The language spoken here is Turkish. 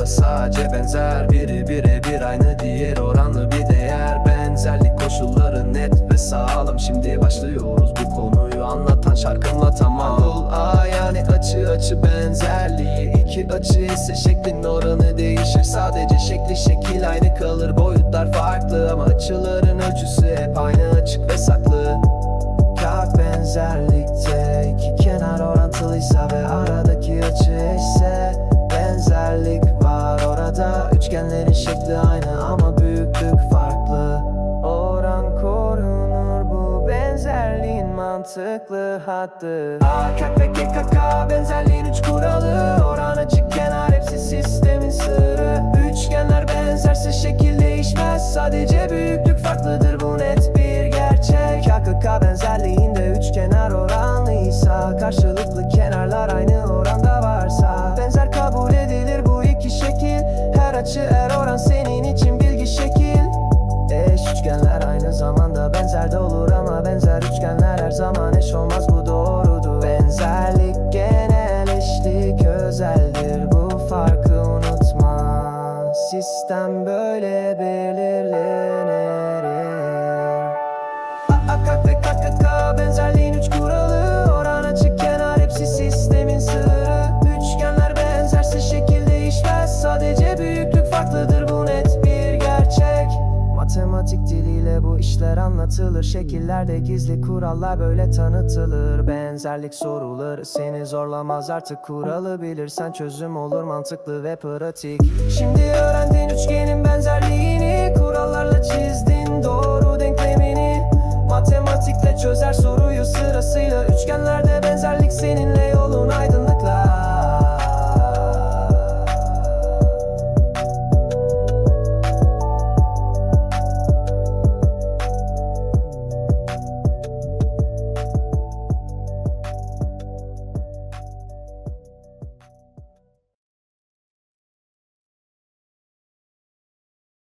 da sadece benzer. Biri birebir aynı diğer oranlı bir değer. Benzerlik koşulları net ve sağlam. Şimdi başlıyoruz bu konuyu anlatan şarkımla tamam Anadolu yani açı açı benzerliği. İki açı ise şeklin oranı değişir. Sadece şekli şekil aynı kalır. Boyutlar farklı ama açıların ölçüsü hep aynı açık ve saklı. Kağıt benzerlikte iki kenar orantılıysa ve aradaki Üçgenlerin şekli aynı ama büyüklük farklı. Oran korunur bu benzerliğin mantıklı hattı. A, kök ve KKK benzerliğin üç kuralı. Oran açık kenar hepsi sistemin sırrı. Üçgenler benzerse şekil değişmez. Sadece büyüklük farklıdır bu net bir gerçek. KKK benzerliğinde üç kenar oranlıysa Karşılıklı kenarlar aynı oranda her zaman eş olmaz bu doğrudur. Benzerlik genel eşlik özeldir bu farkı unutma Sistem böyle belirlenir. Akak ve KKK benzerliğin üç kuralı. Oran açık kenar hepsi sistemin sırrı. Üçgenler benzerse şekil değişmez Sadece büyüklük farklıdır Matematik diliyle bu işler anlatılır. Şekillerde gizli kurallar böyle tanıtılır. Benzerlik soruları seni zorlamaz. Artık kuralı bilirsen çözüm olur. Mantıklı ve pratik. Şimdi öğrendin üçgenin benzerliğini. Kurallarla çizdin doğru denklemini. Matematikle çözer soruyu sırasıyla. Üçgenlerde benzerlik seninle